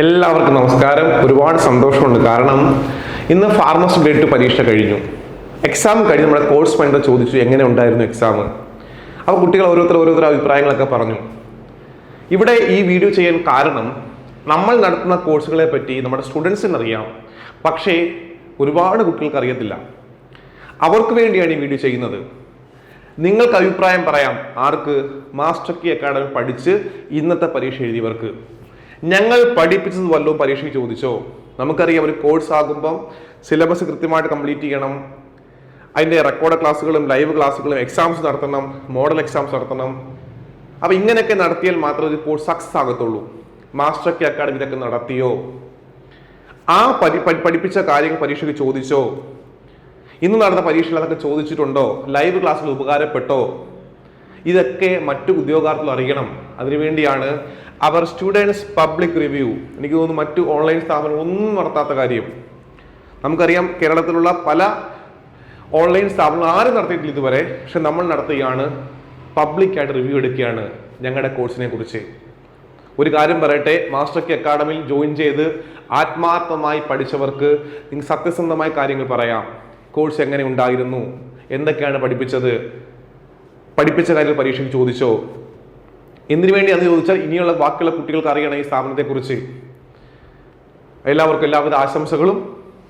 എല്ലാവർക്കും നമസ്കാരം. ഒരുപാട് സന്തോഷമുണ്ട്. കാരണം ഇന്ന് ഫാർമസി ഗ്രേഡ് പരീക്ഷ കഴിഞ്ഞു. എക്സാം കഴിഞ്ഞ് നമ്മുടെ കോഴ്സ് മൈൻഡർ ചോദിച്ചു എങ്ങനെ ഉണ്ടായിരുന്നു എക്സാം അപ്പോൾ കുട്ടികൾ ഓരോരുത്തർ ഓരോരുത്തർ അഭിപ്രായങ്ങളൊക്കെ പറഞ്ഞു. ഇവിടെ ഈ വീഡിയോ ചെയ്യാൻ കാരണം നമ്മൾ നടത്തുന്ന കോഴ്സുകളെ പറ്റി നമ്മുടെ സ്റ്റുഡൻസിന് അറിയാം. പക്ഷേ ഒരുപാട് കുട്ടികൾക്ക് അറിയത്തില്ല. അവർക്ക് വേണ്ടിയാണ് ഈ വീഡിയോ ചെയ്യുന്നത്. നിങ്ങൾക്ക് അഭിപ്രായം പറയാം. ആർക്ക്? മാസ്റ്റർ കി അക്കാഡമി പഠിച്ച് ഇന്നത്തെ പരീക്ഷ എഴുതിയവർക്ക്. ഞങ്ങൾ പഠിപ്പിച്ചത് വല്ലതും പരീക്ഷയ്ക്ക് ചോദിച്ചോ? നമുക്കറിയാം ഒരു കോഴ്സ് ആകുമ്പം സിലബസ് കൃത്യമായിട്ട് കംപ്ലീറ്റ് ചെയ്യണം. അതിന്റെ റെക്കോർഡ് ക്ലാസ്സുകളും ലൈവ് ക്ലാസ്സുകളും എക്സാംസ് നടത്തണം മോഡൽ എക്സാംസ് നടത്തണം. അപ്പം ഇങ്ങനെയൊക്കെ നടത്തിയാൽ മാത്രമേ ഒരു കോഴ്സ് സക്സസ് ആകത്തുള്ളൂ. മാസ്റ്റർ കെ അക്കാഡമി ഇതൊക്കെ നടത്തിയോ? ആ പഠി- പഠിപ്പിച്ച കാര്യങ്ങൾ പരീക്ഷയ്ക്ക് ചോദിച്ചോ? ഇന്ന് നടന്ന പരീക്ഷയിൽ അതൊക്കെ ചോദിച്ചിട്ടുണ്ടോ? ലൈവ് ക്ലാസ്സിൽ ഉപകാരപ്പെട്ടോ? ഇതൊക്കെ മറ്റു ഉദ്യോഗാർത്ഥികൾ അറിയണം. അതിനുവേണ്ടിയാണ് അവർ സ്റ്റുഡൻസ് പബ്ലിക് റിവ്യൂ എനിക്ക് തോന്നുന്നു മറ്റു ഓൺലൈൻ സ്ഥാപനം ഒന്നും നടത്താത്ത കാര്യം. നമുക്കറിയാം കേരളത്തിലുള്ള പല ഓൺലൈൻ സ്ഥാപനങ്ങൾ ആരും നടത്തിയിട്ടില്ല ഇതുവരെ പക്ഷെ നമ്മൾ നടത്തുകയാണ് പബ്ലിക്കായിട്ട് റിവ്യൂ എടുക്കുകയാണ് ഞങ്ങളുടെ കോഴ്സിനെ കുറിച്ച്. ഒരു കാര്യം പറയട്ടെ മാസ്റ്റർ കെ അക്കാഡമിയിൽ ജോയിൻ ചെയ്ത് ആത്മാർത്ഥമായി പഠിച്ചവർക്ക് നിങ്ങൾക്ക് സത്യസന്ധമായ കാര്യങ്ങൾ പറയാം. കോഴ്സ് എങ്ങനെ ഉണ്ടായിരുന്നു? എന്തൊക്കെയാണ് പഠിപ്പിച്ചത്? പഠിപ്പിച്ച കാര്യങ്ങൾ പരീക്ഷയ്ക്ക് ചോദിച്ചോ? എന്തിനു വേണ്ടി എന്ന് ചോദിച്ചാൽ ഇനിയുള്ള ബാക്കിയുള്ള കുട്ടികൾക്ക് അറിയണം ഈ സ്ഥാപനത്തെക്കുറിച്ച്. എല്ലാവർക്കും എല്ലാവിധ ആശംസകളും.